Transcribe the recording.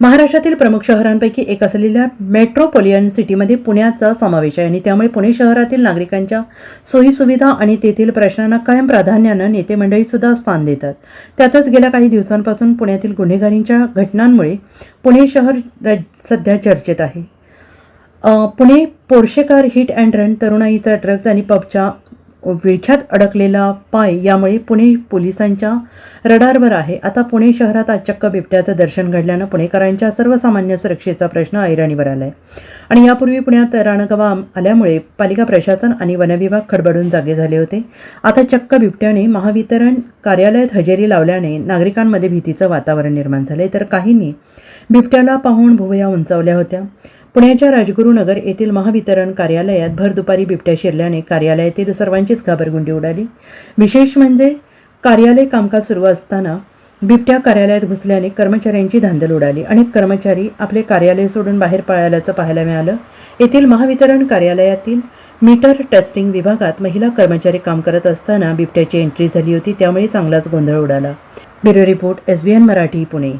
महाराष्ट्रातील प्रमुख शहरांपैकी एक असलेल्या मेट्रोपोलियन सिटीमध्ये पुण्याचा समावेश आहे आणि त्यामुळे पुणे शहरातील नागरिकांच्या सोयीसुविधा आणि तेथील प्रश्नांना कायम प्राधान्यानं नेते मंडळीसुद्धा स्थान देतात. त्यातच गेल्या काही दिवसांपासून पुण्यातील गुन्हेगारींच्या घटनांमुळे पुणे शहर र- सध्या चर्चेत आहे. Pune Porsche car hit and run तरुणाईचा drugs आणि पबच्या विळख्यात अडकलेला पाय यामुळे पुणे पोलिसांच्या रडारवर आहे. आता पुणे शहरात आज चक्क बिबट्याचं दर्शन घडल्यानं पुणेकरांच्या सर्वसामान्य सुरक्षेचा प्रश्न ऐरणीवर आलाय. आणि यापूर्वी पुण्यात राणगवा आल्यामुळे पालिका प्रशासन आणि वनविभाग खडबडून जागे झाले होते. आता चक्क बिबट्याने महावितरण कार्यालयात हजेरी लावल्याने नागरिकांमध्ये भीतीचं वातावरण निर्माण झालंय. तर काहींनी बिबट्याला पाहून भुवया उंचावल्या होत्या. पुण्याच्या राजगुरुनगर येथील महावितरण कार्यालयात भर दुपारी बिबट्या शिरल्याने कार्यालयातील सर्वांचीच घाबरगुंडी उडाली. विशेष म्हणजे कार्यालय कामकाज सुरू असताना बिबट्या कार्यालयात घुसल्याने कर्मचाऱ्यांची धांदल उडाली अनेक कर्मचारी आपले कार्यालय सोडून बाहेर पळाल्याचं पाहायला मिळालं. येथील महावितरण कार्यालयातील मीटर टेस्टिंग विभागात महिला कर्मचारी काम करत असताना बिबट्याची एंट्री झाली होती त्यामुळे चांगलाच गोंधळ उडाला. Bureau report S B N Marathi Pune.